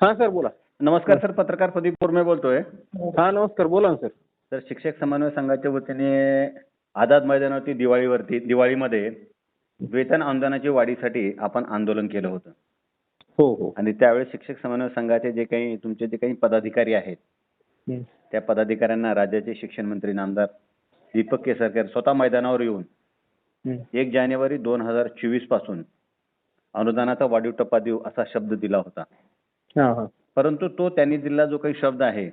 हा सर बोला. नमस्कार सर. पत्रकार प्रदीप कुर्मे बोलतोय. हा नमस्कार. बोला ना सर. तर शिक्षक समन्वय संघाच्या वतीने आझाद मैदानावरती दिवाळीवरती दिवाळीमध्ये वेतन अनुदानाची वाढीसाठी आपण आंदोलन केलं होतं. हो हो. आणि त्यावेळेस शिक्षक समन्वय संघाचे जे काही तुमचे जे काही पदाधिकारी आहेत. त्या पदाधिकाऱ्यांना राज्याचे शिक्षण मंत्री नामदार दीपक केसरकर स्वतः मैदानावर येऊन. एक जानेवारी दोन हजार चोवीसपासून अनुदानाचा वाढीव टप्पा देऊ असा शब्द दिला होता. हा हा. परंतु तो त्यांनी दिलेला जो काही शब्द आहे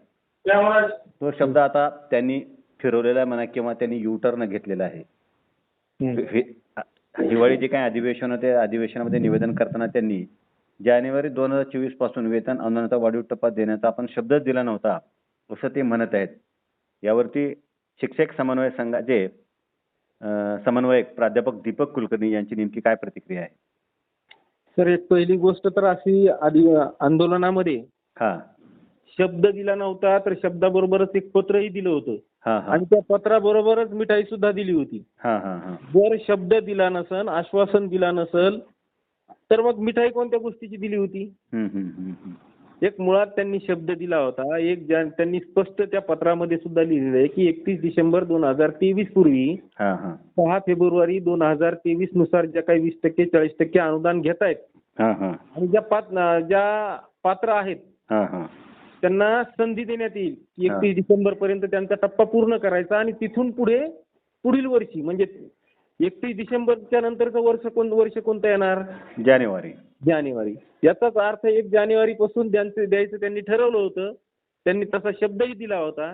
तो शब्द आता त्यांनी फिरवलेला आहे म्हणा किंवा त्यांनी युटर्न घेतलेला आहे. हे- हिवाळी जे काही अधिवेशन होते अधिवेशनामध्ये निवेदन करताना त्यांनी जानेवारी दोन हजार चोवीसपासून वेतन अनुदानाचा वाढीव टप्पा देण्याचा आपण शब्दच दिला नव्हता असं ते म्हणत आहेत. यावरती शिक्षक समन्वय संघाचे अं, समन्वयक प्राध्यापक दीपक कुलकर्णी यांची नेमकी काय प्रतिक्रिया आहे? सर एक पहिली गोष्ट तर अशी आधी आंदोलनामध्ये हा. शब्द दिला नव्हता तर शब्दाबरोबरच एक पत्रही दिलं होतं. हा हा. आणि त्या पत्राबरोबरच मिठाई सुद्धा दिली होती. हा हा हा. जर शब्द दिला नसल आश्वासन दिला नसल तर मग मिठाई कोणत्या गोष्टीची दिली होती? हम्म, हम्म, हम्म, हम्म. एक मुळात त्यांनी शब्द दिला होता एक त्यांनी स्पष्ट त्या पत्रामध्ये सुद्धा लिहिलेलं आहे की एकतीस डिसेंबर दोन हजार तेवीस पूर्वी हा हा. सहा फेब्रुवारी दोन हजार तेवीसनुसार ज्या काही वीस टक्के चाळीस टक्के अनुदान घेत आहेत हा हा. आणि ज्या पात ज्या पात्र आहेत हा हा. त्यांना संधी देण्यात येईल की हा. एकतीस डिसेंबर पर्यंत त्यांचा टप्पा पूर्ण करायचा आणि तिथून पुढे पुढील वर्षी म्हणजे एकतीस डिसेंबरच्या नंतरचं वर्ष कोण वर्ष कोणतं येणार? जानेवारी. जानेवारी. याचाच अर्थ एक जानेवारी पासून त्यांचं द्यायचं त्यांनी ठरवलं होतं त्यांनी तसा शब्दही दिला होता.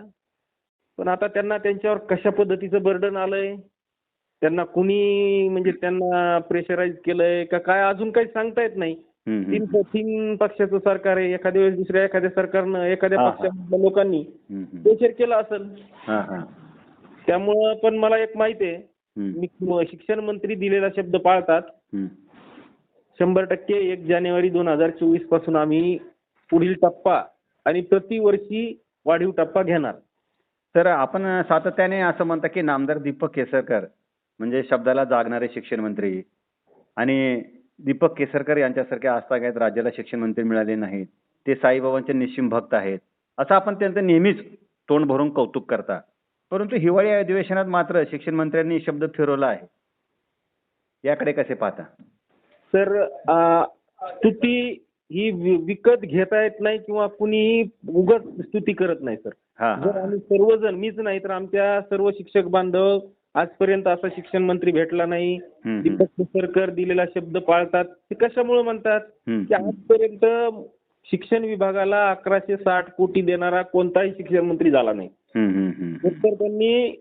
पण आता त्यांना त्यांच्यावर कशा पद्धतीचं बर्डन आलंय? त्यांना कुणी म्हणजे त्यांना प्रेशराईज केलंय का काय? अजून काही सांगता येत नाही. तीन. तीन पक्षाचं सरकार आहे. एखाद्या वेळेस दुसऱ्या एखाद्या सरकारनं एखाद्या. पक्षामधल्या लोकांनी. प्रेशर केलं असेल. त्यामुळं पण मला एक माहिती आहे. शिक्षण मंत्री दिलेला शब्द पाळतात. शंभर टक्के एक जानेवारी दोन हजार चोवीसपासून आम्ही पुढील टप्पा आणि प्रतिवर्षी वाढीव टप्पा घेणार. तर आपण सातत्याने असं म्हणता की नामदार दीपक केसरकर म्हणजे शब्दाला जागणारे शिक्षण मंत्री आणि दीपक केसरकर यांच्यासारखे आजतागायत राज्याला शिक्षण मंत्री मिळाले नाहीत. ते साईबाबांचे निश्चिम भक्त आहेत. असं आपण त्यांचं नेहमीच तोंड भरून कौतुक करता. परंतु हिवाळी अधिवेशनात मात्र शिक्षण मंत्र्यांनी शब्द फिरवला आहे. याकडे कसे पाहता? आ, स्तुती ही विकत घेता येत नाही किंवा कुणीही उगाच स्तुती करत नाही सर. हा जर आम्ही सर्वजण मीच नाही तर आमच्या सर्व शिक्षक बांधव आजपर्यंत असा शिक्षण मंत्री भेटला नाही. दीपक केसरकर दिलेला शब्द पाळतात. ते कशामुळे म्हणतात? की आजपर्यंत शिक्षण विभागाला अकराशे साठ कोटी देणारा कोणताही शिक्षण मंत्री झाला नाही. हम्म, हम्म, हम्म. तर त्यांनी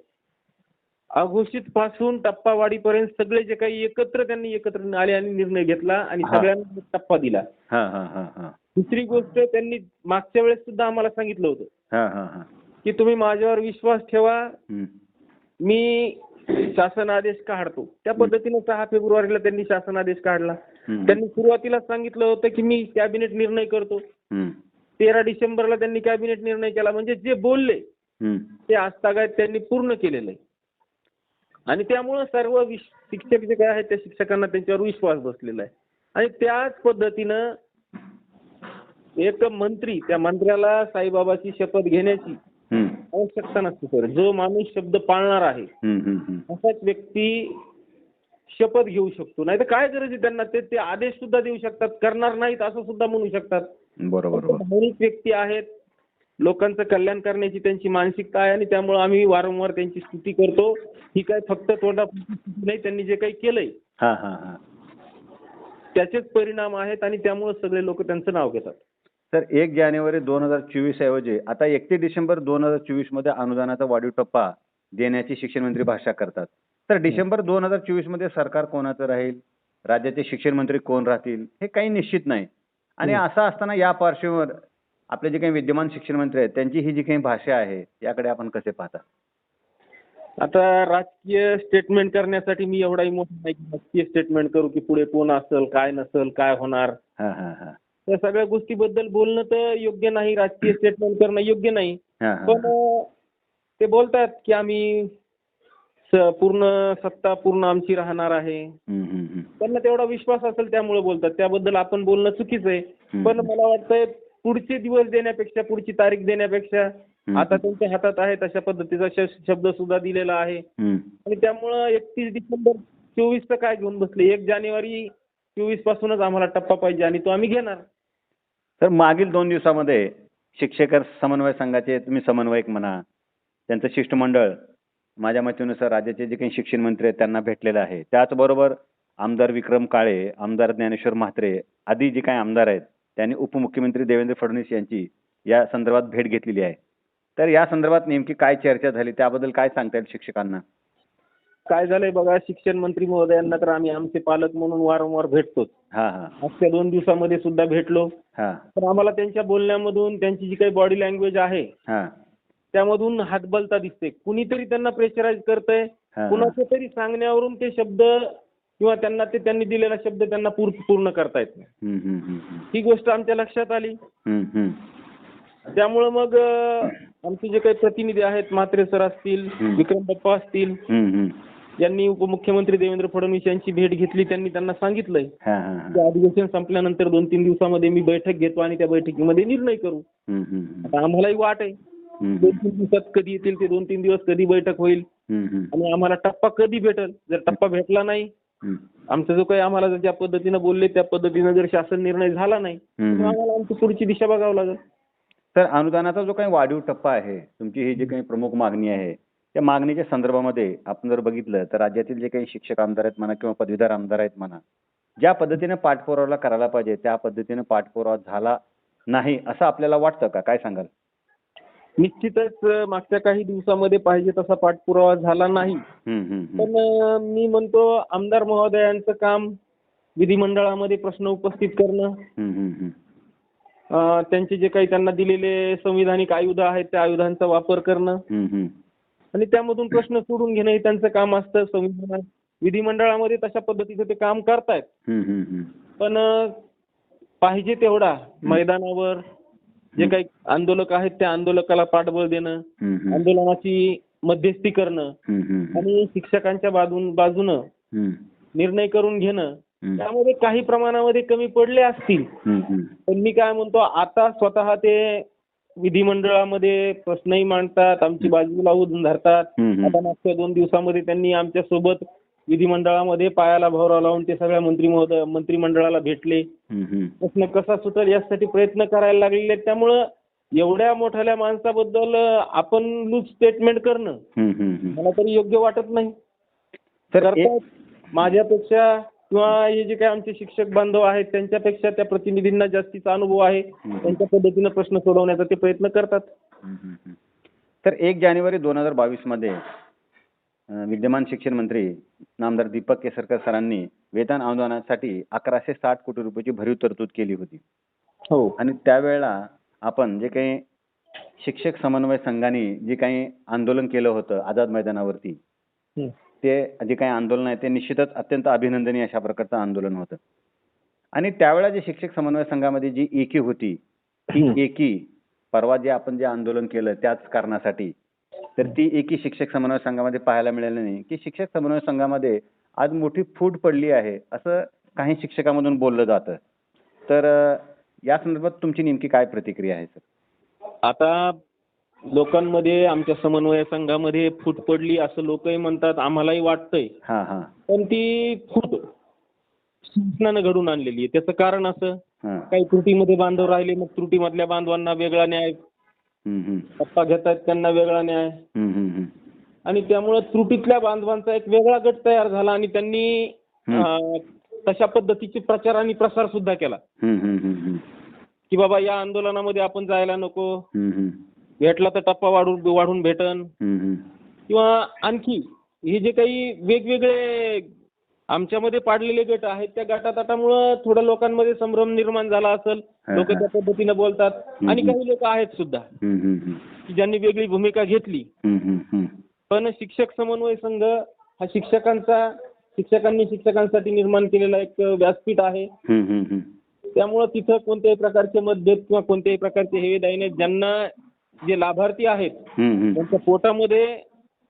अघोषित पासून टप्पावाढीपर्यंत सगळे जे काही एकत्र त्यांनी एकत्र आले आणि निर्णय घेतला आणि. सगळ्यांना टप्पा दिला हा हा हा हा दुसरी गोष्ट त्यांनी मागच्या वेळेस सुद्धा आम्हाला सांगितलं होतं हा हा हा की तुम्ही माझ्यावर विश्वास ठेवा. मी शासन आदेश काढतो त्या पद्धतीने सहा फेब्रुवारीला त्यांनी शासन आदेश काढला. त्यांनी सुरुवातीला सांगितलं होतं की मी कॅबिनेट निर्णय करतो. तेरा डिसेंबरला त्यांनी कॅबिनेट निर्णय केला म्हणजे जे बोलले. ते आजतागायत त्यांनी पूर्ण केलेलं आहे. आणि त्यामुळं सर्व शिक्षक जे काय आहेत त्या शिक्षकांना त्यांच्यावर विश्वास बसलेला आहे. आणि त्याच पद्धतीनं एक मंत्री त्या मंत्र्याला साईबाबाची शपथ घेण्याची. आवश्यकता नसते सर. जो माणूस शब्द पाळणार आहे. असाच व्यक्ती शपथ घेऊ शकतो. नाही तर काय गरज आहे त्यांना? ते ते आदेश सुद्धा देऊ शकतात करणार नाहीत असं सुद्धा म्हणू शकतात. बरोबर व्यक्ती आहेत लोकांचं कल्याण करण्याची त्यांची मानसिकता आहे आणि त्यामुळे आम्ही वारंवार त्यांची स्तुती करतो. ही काय फक्त तोंडापुरती नाही त्यांनी जे काही केलंय. हा हा हा. त्याचेच परिणाम आहेत आणि त्यामुळे सगळे लोक त्यांचं नाव घेतात. तर एक जानेवारी दोन हजार चोवीस ऐवजी आता एकतीस डिसेंबर दोन हजार चोवीसमध्ये अनुदानाचा वाढीव टप्पा देण्याची शिक्षण मंत्री भाषा करतात. तर डिसेंबर दोन हजार चोवीसमध्ये सरकार कोणाचं राहील? राज्याचे शिक्षण मंत्री कोण राहतील? हे काही निश्चित नाही. आणि. असं असताना या पार्श्वभूमीवर आपले जे काही विद्यमान शिक्षण मंत्री आहेत त्यांची ही जी काही भाषा आहे याकडे आपण कसे पाहता? आता राजकीय स्टेटमेंट करण्यासाठी मी एवढाही मोठा नाही की राजकीय स्टेटमेंट करू की पुढे कोण असेल काय नसेल काय होणार. हा हा हा. त्या सगळ्या गोष्टीबद्दल बोलणं तर योग्य नाही राजकीय स्टेटमेंट करणं योग्य नाही. पण ते बोलतात की आम्ही पूर्ण सत्ता पूर्ण आमची राहणार आहे. त्यांना तेवढा विश्वास असेल त्यामुळे बोलतात. त्याबद्दल आपण बोलणं चुकीचं आहे. पण मला वाटतंय पुढचे दिवस देण्यापेक्षा पुढची तारीख देण्यापेक्षा. आता त्यांच्या हातात आहे तशा पद्धतीचा शब्द सुद्धा दिलेला आहे. आणि त्यामुळं एकतीस डिसेंबर चोवीसचं काय घेऊन बसले एक जानेवारी चोवीस पासूनच आम्हाला टप्पा पाहिजे आणि तो आम्ही घेणार तर मागील दोन दिवसामध्ये शिक्षक समन्वय संघाचे तुम्ही समन्वयक म्हणा त्यांचं शिष्टमंडळ माझ्या माहितीनुसार राज्याचे जे काही शिक्षण मंत्री आहेत त्यांना भेटलेलं आहे त्याचबरोबर आमदार विक्रम काळे आमदार ज्ञानेश्वर म्हात्रे आदी जे काही आमदार आहेत त्यांनी उपमुख्यमंत्री देवेंद्र फडणवीस यांची या संदर्भात भेट घेतलेली आहे. तर या संदर्भात नेमकी काय चर्चा झाली? त्याबद्दल काय सांगता येईल शिक्षकांना? काय झालंय बघा शिक्षण मंत्री महोदयांना तर आम्ही आमचे पालक म्हणून वारंवार भेटतोच. हा हा. मागच्या दोन दिवसामध्ये सुद्धा भेटलो. पण आम्हाला त्यांच्या बोलण्यामधून त्यांची जी काही बॉडी लँग्वेज आहे हा. त्यामधून हातबलता दिसते. कुणीतरी त्यांना प्रेशराईज करतंय. कुणाच्या तरी सांगण्यावरून ते शब्द किंवा त्यांना ते त्यांनी दिलेला शब्द त्यांना पूर पूर्ण करता येत नाही. ही गोष्ट आमच्या लक्षात आली. त्यामुळं मग आमचे जे काही प्रतिनिधी आहेत म्हात्रे सर असतील. विक्रम बाप्पा असतील. यांनी उपमुख्यमंत्री देवेंद्र फडणवीस यांची भेट घेतली त्यांनी त्यांना सांगितलंय. की अधिवेशन संपल्यानंतर दोन तीन दिवसामध्ये मी बैठक घेतो आणि त्या बैठकीमध्ये निर्णय करू. आता आम्हालाही वाट आहे दोन तीन दिवसात कधी येतील ते दोन तीन दिवस कधी बैठक होईल. आणि आम्हाला टप्पा कधी भेटेल जर टप्पा भेटला नाही. आमचा जो काही आम्हाला ज्या पद्धतीनं बोलले त्या पद्धतीनं जर शासन निर्णय झाला नाही तर. आम्हाला आमची पुढची दिशा बघावं लागेल तर अनुदानाचा जो काही वाढीव टप्पा आहे तुमची ही जी काही प्रमुख मागणी आहे त्या मागणीच्या संदर्भामध्ये आपण जर बघितलं तर राज्यातील जे काही शिक्षक आमदार आहेत म्हणा किंवा पदवीधर आमदार आहेत म्हणा ज्या पद्धतीने पाठपुरावा करायला पाहिजे त्या पद्धतीने पाठपुरावा झाला नाही असं आपल्याला वाटतं का काय सांगाल निश्चितच मागच्या काही दिवसामध्ये पाहिजे तसा पाठपुरावा झाला नाही. पण मी म्हणतो आमदार महोदयांचं काम विधिमंडळामध्ये प्रश्न उपस्थित करणं. त्यांचे जे काही त्यांना दिलेले संविधानिक आयुध आहेत त्या आयुधांचा वापर करणं. आणि त्यामधून प्रश्न सोडून घेणं हे त्यांचं काम असतं. संविधानात विधिमंडळामध्ये तशा पद्धतीचं ते काम करतायत. पण पाहिजे तेवढा मैदानावर. जे काही आंदोलक आहेत त्या आंदोलकाला पाठबळ देणं. आंदोलनाची मध्यस्थी करणं. आणि शिक्षकांच्या बाजून बाजूनं निर्णय करून घेणं. त्यामध्ये काही प्रमाणामध्ये कमी पडले असतील. पण मी काय म्हणतो आता स्वतः ते विधिमंडळामध्ये प्रश्नही मांडतात आमची बाजू लावून धरतात. आता मागच्या दोन दिवसामध्ये त्यांनी आमच्यासोबत विधिमंडळामध्ये पायाला भवरा लावून ते सगळ्या मंत्री महोदय मंत्रिमंडळाला भेटले. प्रश्न कसा सुटेल यासाठी प्रयत्न करायला लागलेले. त्यामुळं एवढ्या मोठ्या माणसाबद्दल आपण लूज स्टेटमेंट करणं. मला तरी योग्य वाटत नाही तर माझ्यापेक्षा किंवा हे जे काही आमचे शिक्षक बांधव आहेत त्यांच्यापेक्षा त्या प्रतिनिधींना जास्तीचा अनुभव आहे. त्यांच्या पद्धतीनं प्रश्न सोडवण्याचा ते प्रयत्न करतात. तर एक जानेवारी दोन हजार बावीसमध्ये विद्यमान शिक्षण मंत्री नामदार दीपक केसरकर सरांनी वेतन अनुदानासाठी अकराशे साठ कोटी रुपयाची भरीव तरतूद केली होती हो आणि त्यावेळेला आपण जे काही शिक्षक समन्वय संघाने जे काही आंदोलन केलं होतं आझाद मैदानावरती. ते जे काही आंदोलन आहे ते निश्चितच अत्यंत अभिनंदनीय अशा प्रकारचं आंदोलन होतं आणि त्यावेळेला जे शिक्षक समन्वय संघामध्ये जी एकी होती. ती एकी परवा जे आपण जे आंदोलन केलं त्याच कारणासाठी तर ती एकी शिक्षक समन्वय संघामध्ये पाहायला मिळालं नाही की शिक्षक समन्वय संघामध्ये आज मोठी फूट पडली आहे असं काही शिक्षकामधून बोललं जातं तर या संदर्भात तुमची नेमकी काय प्रतिक्रिया आहे सर? आता लोकांमध्ये आमच्या समन्वय संघामध्ये फूट पडली असं लोकही म्हणतात आम्हालाही वाटतंय. पण ती फूट शासनानं घडून आणलेली आहे. त्याचं कारण असं काही त्रुटीमध्ये बांधव राहिले मग त्रुटीमधल्या बांधवांना वेगळा न्याय. टप्पा घेतात त्यांना वेगळा न्याय. आणि त्यामुळं त्रुटीतल्या बांधवांचा एक वेगळा गट तयार झाला आणि त्यांनी तशा पद्धतीचे प्रचार आणि प्रसार सुद्धा केला हम्म, हम्म, हम्म, हम्म. की बाबा या आंदोलनामध्ये आपण जायला नको. भेटला तर टप्पा वाढून वाढून भेटन. किंवा आणखी हे जे काही वेगवेगळे आमच्यामध्ये पाडलेले गट आहेत त्या गटातटामुळं थोडं लोकांमध्ये संभ्रम निर्माण झाला असेल लोक. त्या पद्धतीनं बोलतात आणि काही लोक आहेत सुद्धा. की ज्यांनी वेगळी भूमिका घेतली. पण शिक्षक समन्वय संघ हा शिक्षकांचा शिक्षकांनी शिक्षकांसाठी निर्माण केलेला एक व्यासपीठ आहे. त्यामुळं तिथं कोणत्याही प्रकारचे मतभेद किंवा कोणत्याही प्रकारचे हेवे दाईने ज्यांना जे लाभार्थी आहेत. त्यांच्या पोटामध्ये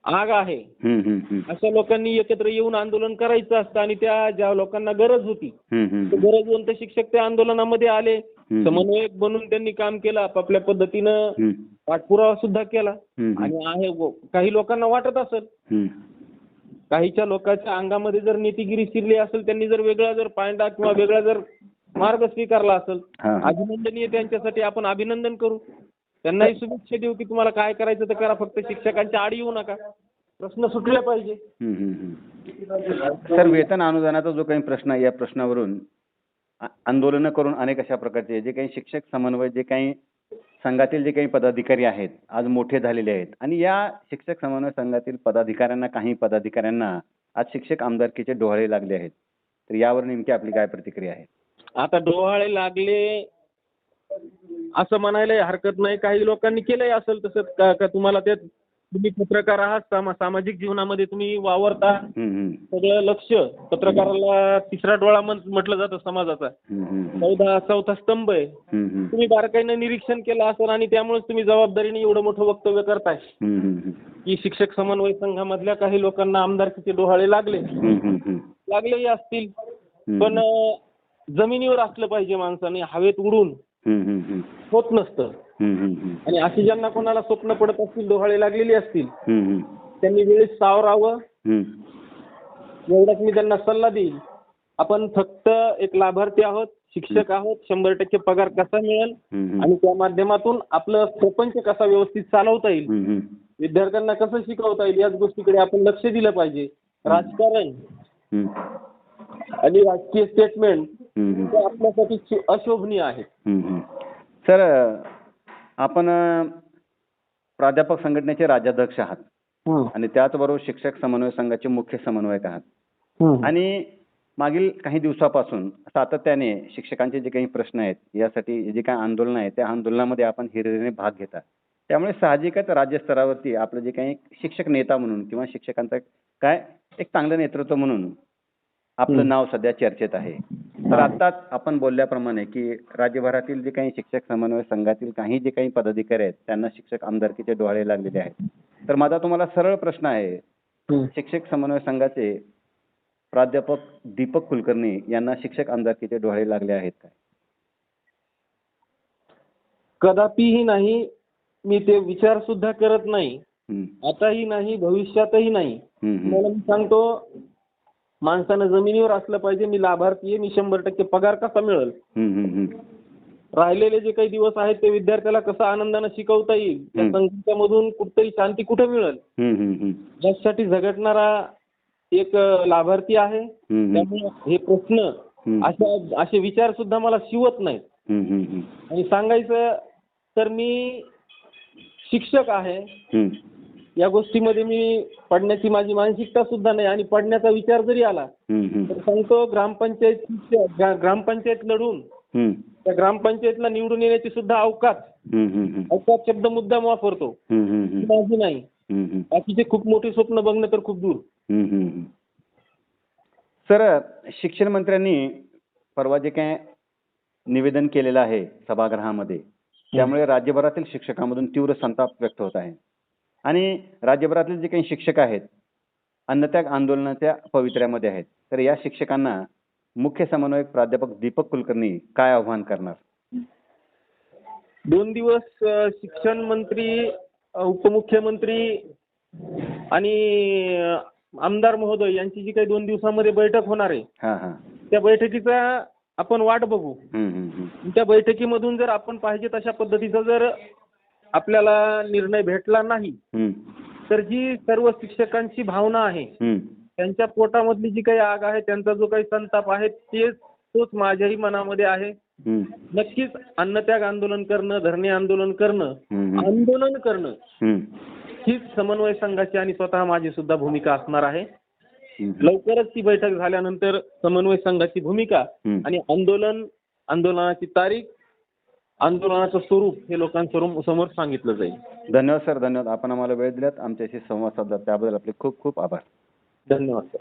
आग आहे. अशा लोकांनी एकत्र येऊन आंदोलन करायचं असतं आणि त्या ज्या लोकांना गरज होती हम्म, ते हम्म. गरजवंत शिक्षक त्या आंदोलनामध्ये आले. समन्वयक बनून त्यांनी काम केलं आपापल्या पद्धतीनं. पाठपुरावा सुद्धा केला. आणि आहे काही लोकांना वाटत असेल. काहीच्या लोकांच्या अंगामध्ये जर नीतिगिरी शिरली असेल त्यांनी जर वेगळा जर पायंडा किंवा वेगळा जर मार्ग स्वीकारला असेल. अभिनंदनीय त्यांच्यासाठी आपण अभिनंदन करू. त्यांनाही शुभेच्छा देऊ की तुम्हाला काय करायचं तर करा. फक्त शिक्षकांच्या आड येऊ नका. प्रश्न सुटले पाहिजे. सर वेतन अनुदानाचा जो काही प्रश्न आहे या प्रश्नावरून आंदोलनं करून अनेक अशा प्रकारचे जे काही शिक्षक समन्वय जे काही संघातील जे काही पदाधिकारी आहेत आज मोठे झालेले आहेत. आणि या शिक्षक समन्वय संघातील पदाधिकाऱ्यांना काही पदाधिकाऱ्यांना आज शिक्षक आमदारकीचे डोहाळे लागले आहेत. तर यावर नेमकी आपली काय प्रतिक्रिया आहे? आता डोहाळे लागले असं म्हणायला हरकत नाही काही लोकांनी केलंय असेल तसं का का तुम्हाला ते तुम्ही पत्रकार आहात सामा- सामाजिक जीवनामध्ये तुम्ही वावरता. सगळं लक्ष पत्रकाराला तिसरा डोळा म्हटलं जातं समाजाचा. चौदा चौथा स्तंभ आहे. तुम्ही बारकाईनं निरीक्षण केलं असेल आणि त्यामुळेच तुम्ही जबाबदारीने एवढं मोठं वक्तव्य करताय. की शिक्षक समन्वय संघामधल्या काही लोकांना आमदारकीचे डोहाळे लागले. लागलेही असतील. पण जमिनीवर असलं पाहिजे माणसाने हवेत उडून. होत नसतं. आणि अशी ज्यांना कोणाला स्वप्न पडत असतील डोहाळे लागलेली असतील. त्यांनी वेळेत सावरावं. एवढाच मी त्यांना सल्ला देईल आपण फक्त एक लाभार्थी आहोत शिक्षक आहोत शंभर टक्के पगार कसा मिळेल. आणि त्या माध्यमातून आपलं प्रपंच कसा व्यवस्थित चालवता येईल. विद्यार्थ्यांना कसं शिकवता येईल याच गोष्टीकडे आपण लक्ष दिलं पाहिजे राजकारण. आणि राजकीय स्टेटमेंट हे आपल्यासाठी अशोभनीय आहेत हम्म. सर आपण प्राध्यापक संघटनेचे राज्याध्यक्ष आहात. आणि त्याचबरोबर शिक्षक समन्वय संघाचे मुख्य समन्वयक आहात. आणि मागील काही दिवसापासून सातत्याने शिक्षकांचे जे काही प्रश्न आहेत यासाठी जे काही आंदोलन आहे त्या आंदोलनामध्ये आपण हिरिरीने भाग घेता. त्यामुळे साहजिकच राज्यस्तरावरती आपलं जे काही शिक्षक नेता म्हणून किंवा शिक्षकांचं काय एक चांगलं नेतृत्व म्हणून आपलं. नाव सध्या चर्चेत आहे. तर आत्ताच आपण बोलल्याप्रमाणे की राज्यभरातील जे काही शिक्षक समन्वय संघातील काही जे काही पदाधिकारी आहेत त्यांना शिक्षक आमदारकीचे डोहाळे लागलेले आहेत. तर माझा तुम्हाला सरळ प्रश्न आहे. शिक्षक समन्वय संघाचे प्राध्यापक दीपक कुलकर्णी यांना शिक्षक आमदारकीचे डोहाळे लागले आहेत काय? कदापिही नाही मी ते विचार सुद्धा करत नाही. आताही नाही भविष्यातही नाही. मला मी सांगतो माणसानं जमिनीवर असलं पाहिजे मी लाभार्थी आहे मी शंभर टक्के पगार कसा मिळेल हम्म, हम्म, हम्म. राहिलेले जे काही दिवस आहेत ते विद्यार्थ्याला कसं आनंदानं शिकवता येईल त्या हम्म. कुठतरी शांती कुठं मिळेल हम्म, हम्म, हम्म. यासाठी झगडणारा एक अं, लाभार्थी आहे हम्म, हम्म. त्यामुळे हे प्रश्न हम्म. अशा असे विचार सुद्धा मला शिवत नाहीत हम्म, हम्म, हम्म. आणि सांगायचं तर मी शिक्षक आहे हम्म. या गोष्टीमध्ये मी पडण्याची माझी मानसिकता सुद्धा नाही आणि पडण्याचा विचार जरी आला. तर सांगतो ग्रामपंचायत ग्रामपंचायत लढून. त्या ग्रामपंचायतला निवडून येण्याची सुद्धा अवकाश. अवकाश शब्द मुद्दाम वापरतो. माझी नाही. बाकीचे खूप मोठी स्वप्न बघणं तर खूप दूर. सर शिक्षण मंत्र्यांनी परवा जे काय निवेदन केलेलं आहे सभागृहामध्ये त्यामुळे राज्यभरातील शिक्षकांमधून तीव्र संताप व्यक्त होत आहे आणि राज्यभरातील जे काही शिक्षक आहेत अन्नत्याग आंदोलनाच्या पवित्र्यामध्ये आहेत तर या शिक्षकांना मुख्य समन्वयक प्राध्यापक दीपक कुलकर्णी काय आव्हान करणार? दोन दिवस शिक्षण मंत्री उपमुख्यमंत्री आणि आमदार महोदय यांची जी काही दोन दिवसामध्ये बैठक होणार आहे हां हां. त्या बैठकीचा आपण वाट बघू. हम्म, हम्म, हम्म. त्या बैठकीमधून जर आपण पाहिजे तशा पद्धतीचा जर आपल्याला निर्णय भेटला नाही तर जी सर्व शिक्षकांची भावना आहे. त्यांच्या पोटामधली जी काही आग आहे त्यांचा जो काही संताप आहे तेच तोच माझ्याही मनामध्ये आहे नक्कीच अन्नत्याग आंदोलन करणं धरणे आंदोलन करणं. आंदोलन करणं हीच समन्वय संघाची आणि स्वतः माझी सुद्धा भूमिका असणार आहे. लवकरच ती बैठक झाल्यानंतर समन्वय संघाची भूमिका. आणि आंदोलन आंदोलनाची तारीख आंदोलनाचं स्वरूप हे लोकांसमोर समोर सांगितलं जाईल. धन्यवाद सर. धन्यवाद. आपण आम्हाला वेळ दिल्यात. आमच्याशी संवाद साधला. त्याबद्दल आपले खूप खूप आभार. धन्यवाद सर.